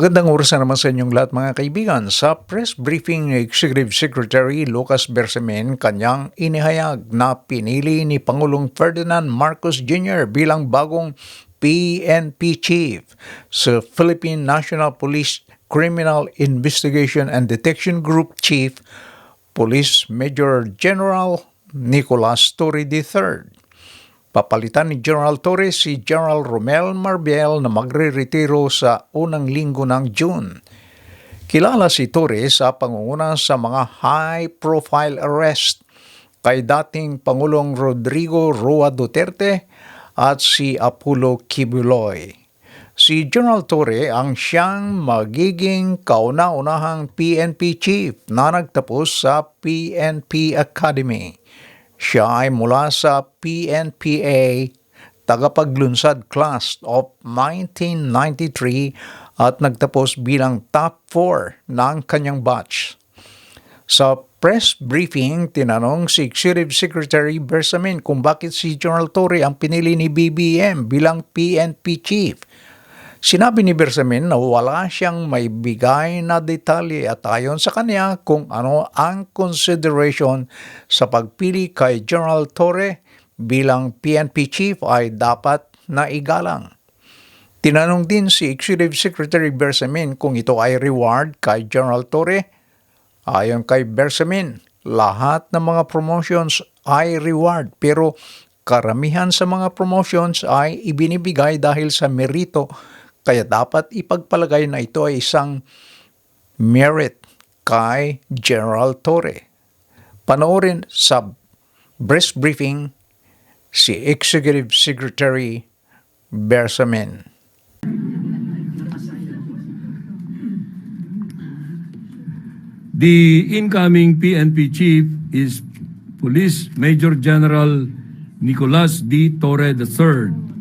Magandang oras na naman sa inyong lahat mga kaibigan. Sa press briefing ni Executive Secretary Lucas Bersamin, kanyang inihayag na pinili ni Pangulong Ferdinand Marcos Jr. bilang bagong PNP Chief sa Philippine National Police Criminal Investigation and Detection Group Chief Police Major General Nicolas Torre III. Papalitan ni General Torres si General Romel Marbel na magre-retiro sa unang linggo ng June. Kilala si Torres sa pangunguna sa mga high-profile arrest kay dating Pangulong Rodrigo Roa Duterte at si Apollo Kibuloy. Si General Torre ang siyang magiging kauna-unahang PNP chief na nagtapos sa PNP Academy. Siya ay mula sa PNPA tagapaglunsad class of 1993 at nagtapos bilang top 4 ng kanyang batch. Sa press briefing, tinanong si Executive Secretary Bersamin kung bakit si General Torre ang pinili ni BBM bilang PNP chief. Sinabi ni Bersamin na wala siyang may bigay na detalye at ayon sa kanya kung ano ang consideration sa pagpili kay General Torre bilang PNP chief ay dapat na igalang. Tinanong din si Executive Secretary Bersamin kung ito ay reward kay General Torre. Ayon kay Bersamin, lahat ng mga promotions ay reward pero karamihan sa mga promotions ay ibinibigay dahil sa merito kaya dapat ipagpalagay na ito ay isang merit kay General Torre. Panoorin sa press briefing si Executive Secretary Bersamin. The incoming PNP chief is Police Major General Nicolas D. Torre III.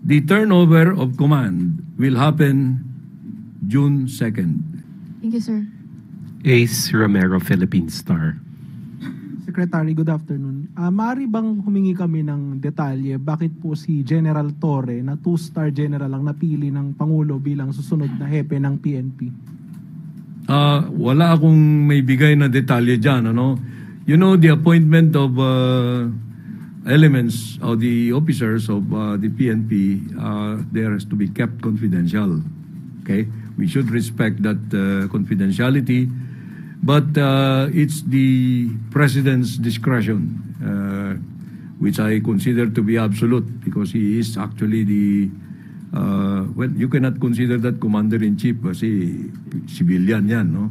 The turnover of command will happen June 2nd. Thank you, sir. Ace Romero, Philippine Star. Secretary, good afternoon. Ah, maaari bang humingi kami ng detalye bakit po si General Torre na two-star general ang napili ng Pangulo bilang susunod na hepe ng PNP? Ah, wala akong may bigay na detalye dyan, ano? You know, the appointment of uh, elements of the officers of uh, the PNP, uh, there has to be kept confidential. Okay? We should respect that uh, confidentiality. But uh, it's the President's discretion, uh, which I consider to be absolute because he is actually the Uh, well, you cannot consider that commander-in-chief kasi civilian yan, no?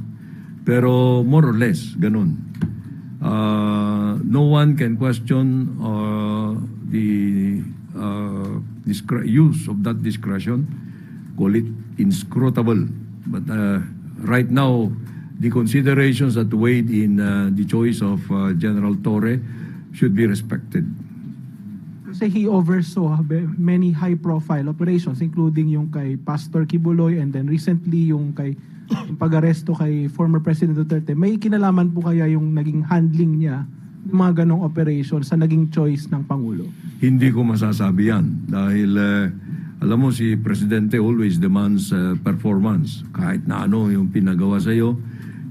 Pero more or less, ganun. Uh, no one can question uh, the uh, use of that discretion, call it inscrutable. But uh, right now, the considerations that weighed in uh, the choice of uh, General Torre should be respected. Kasi he oversaw many high-profile operations including yung kay Pastor Kibuloy and then recently yung kay yung pag-aresto kay former President Duterte. May kinalaman po kaya yung naging handling niya mga ganong operation sa naging choice ng Pangulo? Hindi ko masasabi yan dahil eh, alam mo si Presidente always demands eh, performance. Kahit na ano yung pinagawa sa iyo,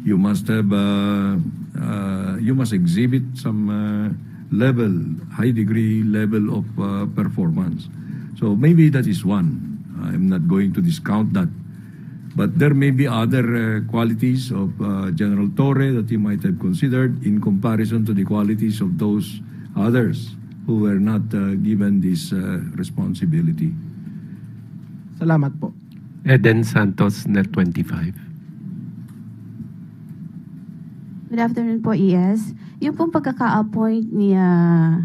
you must have uh, uh, you must exhibit some uh, level, high degree level of uh, performance. So maybe that is one. I'm not going to discount that. But there may be other uh, qualities of uh, General Torre that you might have considered in comparison to the qualities of those others who were not uh, given this uh, responsibility. Salamat po. Eden Santos, Net 25. Good afternoon po, ES. Yung pong pagkaka-appoint ni ah,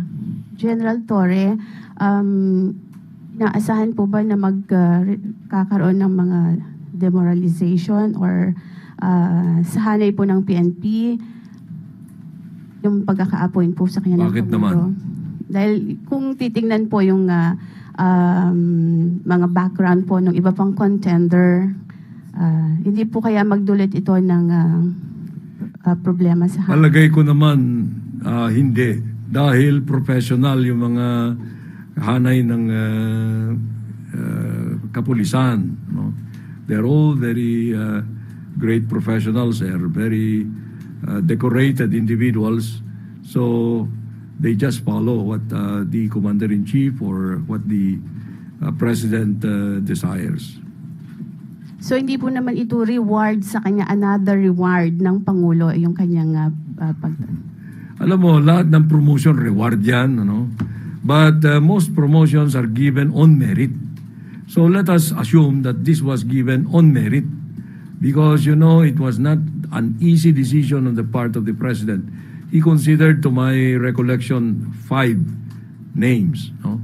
General Torre, um, naasahan po ba na magkakaroon ng mga demoralization or ah, sa hanay po ng PNP yung pagkaka-appoint po sa kanya ng Bakit Pangulo? naman? Dahil kung titingnan po yung ah, um, mga background po ng iba pang contender, ah, hindi po kaya magdulot ito ng ah, ah, problema sa hanay? Palagay ko naman ah, hindi dahil professional yung mga hanay ng ah, ah, kapulisan. No? They're all very uh, great professionals. They're very uh, decorated individuals. So they just follow what uh, the commander-in-chief or what the uh, president uh, desires. So hindi po naman ito reward sa kanya, another reward ng Pangulo, yung kanyang ah, ah, pag... Alam mo, lahat ng promotion reward yan, ano? But uh, most promotions are given on merit. So let us assume that this was given on merit because, you know, it was not an easy decision on the part of the president. He considered, to my recollection, five names, no?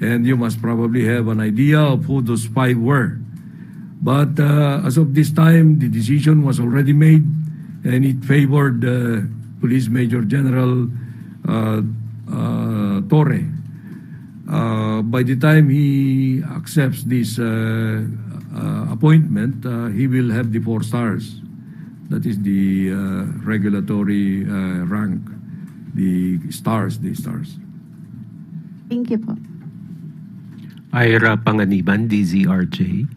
And you must probably have an idea of who those five were. But uh, as of this time, the decision was already made and it favored uh, Police Major General uh, uh, Torre. Uh, by the time he accepts this uh, uh, appointment, uh, he will have the four stars. That is the uh, regulatory uh, rank, the stars, the stars. Thank you po. Ira Panganiban, DZRJ.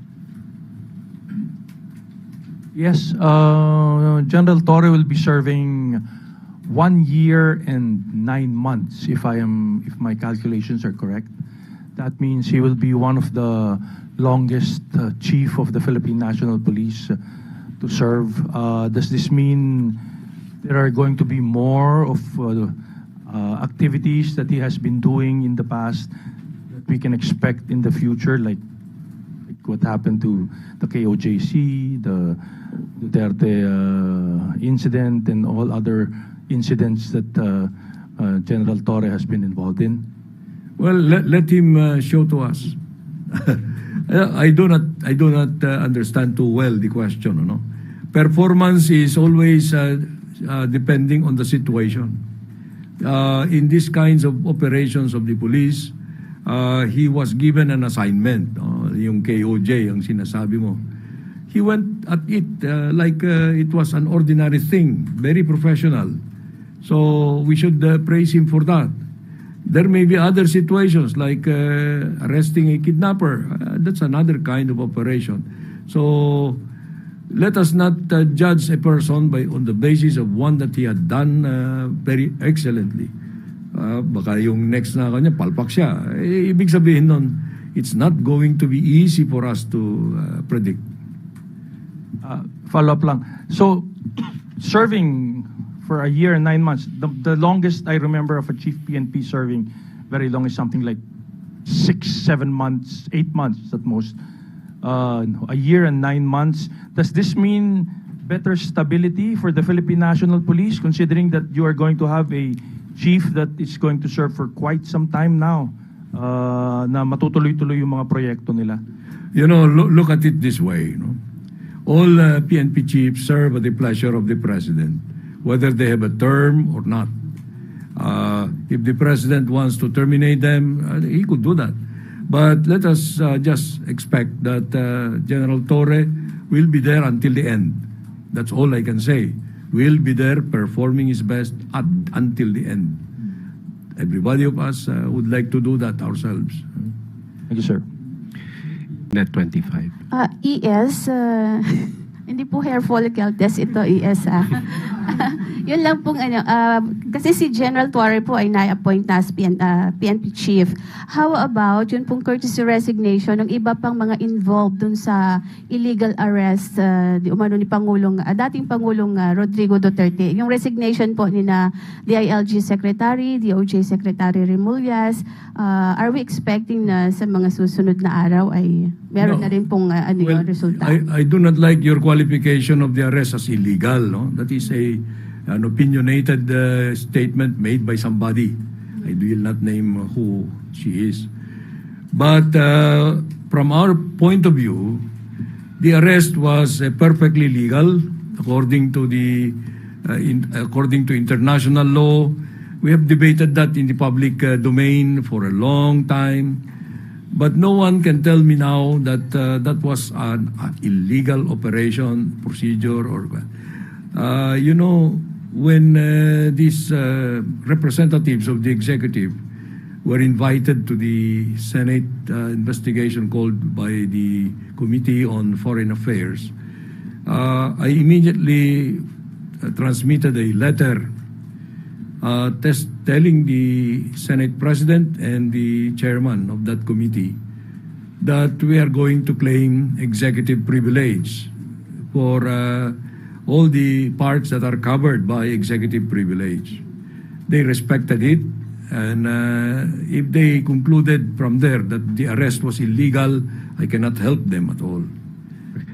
Yes, uh, General Torre will be serving one year and nine months, if I am, if my calculations are correct. That means he will be one of the longest uh, chief of the Philippine National Police uh, to serve. Uh, does this mean there are going to be more of uh, uh, activities that he has been doing in the past that we can expect in the future, like like what happened to the KOJC, the Duterte incident, and all other incidents that uh, uh, General Torre has been involved in? Well, let, let him uh, show to us. I do not I do not uh, understand too well the question. No? Performance is always uh, uh, depending on the situation. Uh, in these kinds of operations of the police, uh, he was given an assignment, uh, yung KOJ, ang sinasabi mo. He went at it uh, like uh, it was an ordinary thing, very professional. So we should uh, praise him for that. There may be other situations like uh, arresting a kidnapper. Uh, that's another kind of operation. So let us not uh, judge a person by on the basis of one that he had done uh, very excellently. Uh, baka yung next na kanya, palpak siya. Eh, ibig sabihin nun, it's not going to be easy for us to uh, predict. Uh, follow up lang. So, serving for a year and nine months, the, the longest I remember of a chief PNP serving very long is something like six, seven months, eight months at most. Uh, a year and nine months. Does this mean better stability for the Philippine National Police, considering that you are going to have a chief that is going to serve for quite some time now, uh, na matutuloy-tuloy yung mga proyekto nila? You know, lo- look at it this way. You know? All uh, PNP chiefs serve at the pleasure of the president, whether they have a term or not. Uh, if the president wants to terminate them, uh, he could do that. But let us uh, just expect that uh, General Torre will be there until the end. That's all I can say. Will be there performing his best at, until the end. Everybody of us uh, would like to do that ourselves. Thank you, sir. Net 25. Ah, ES, ah, hindi po hair follicle test ito, ES ah. Yun lang pong ano, ah, kasi si General Torre po ay na-appoint na as PN, ah, PNP chief. How about yun pong courtesy resignation ng iba pang mga involved dun sa illegal arrest ah, di umano ni Pangulong, ah, dating Pangulong ah, Rodrigo Duterte. Yung resignation po ni na DILG Secretary, DOJ Secretary Remullas, ah, are we expecting na sa mga susunod na araw ay meron No. na rin pong ah, ano Well, yung resulta? I, I do not like your qualification of the arrest as illegal. No, that is a an opinionated uh, statement made by somebody. I will not name who she is. But uh, from our point of view, the arrest was uh, perfectly legal according to the uh, in, according to international law. We have debated that in the public uh, domain for a long time. But no one can tell me now that uh, that was an, an illegal operation, procedure, or uh, you know, when uh, these uh, representatives of the executive were invited to the Senate uh, investigation called by the Committee on Foreign Affairs, uh, I immediately uh, transmitted a letter uh, test telling the Senate President and the Chairman of that committee that we are going to claim executive privilege for all the parts that are covered by executive privilege. They respected it, and uh, if they concluded from there that the arrest was illegal, I cannot help them at all.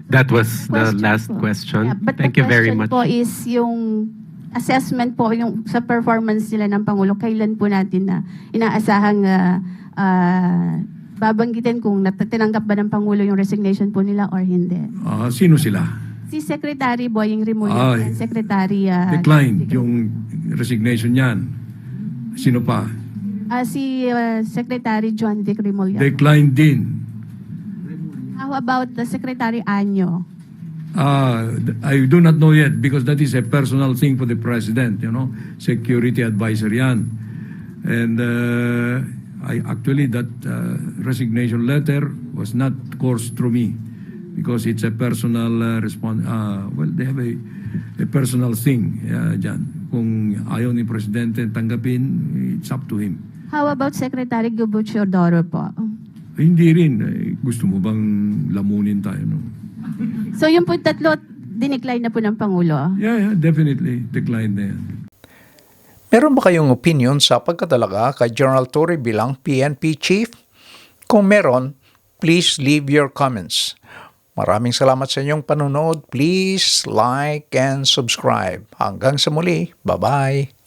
That was the Question last po. question. Yeah, but Thank the you very much. po is yung assessment po yung sa performance nila ng Pangulo, kailan po natin na inaasahang uh, uh, babanggitin kung tinanggap ba ng Pangulo yung resignation po nila or hindi. Ah, sino sila? Si Secretary Boying Remulla Ay. and Secretary... uh, Declined yung resignation niyan. Sino pa? Ah, si uh, Secretary John Dick Remulla. Declined din. How about the Secretary Anyo? Uh, I do not know yet because that is a personal thing for the president, you know, security advisor yan. And uh, I actually that uh, resignation letter was not coursed through me because it's a personal uh, respon uh, well they have a, a personal thing uh, dyan. Kung ayaw ni presidente tanggapin, it's up to him. How about Secretary Gubo Teodoro po? Hindi rin. Eh, gusto mo bang lamunin tayo? No? So yung po tatlo, dinecline na po ng Pangulo. Yeah, yeah, definitely. Declined na yan. Meron ba kayong opinion sa pagkatalaga kay General Torre bilang PNP Chief? Kung meron, please leave your comments. Maraming salamat sa inyong panunood. Please like and subscribe. Hanggang sa muli. Bye-bye.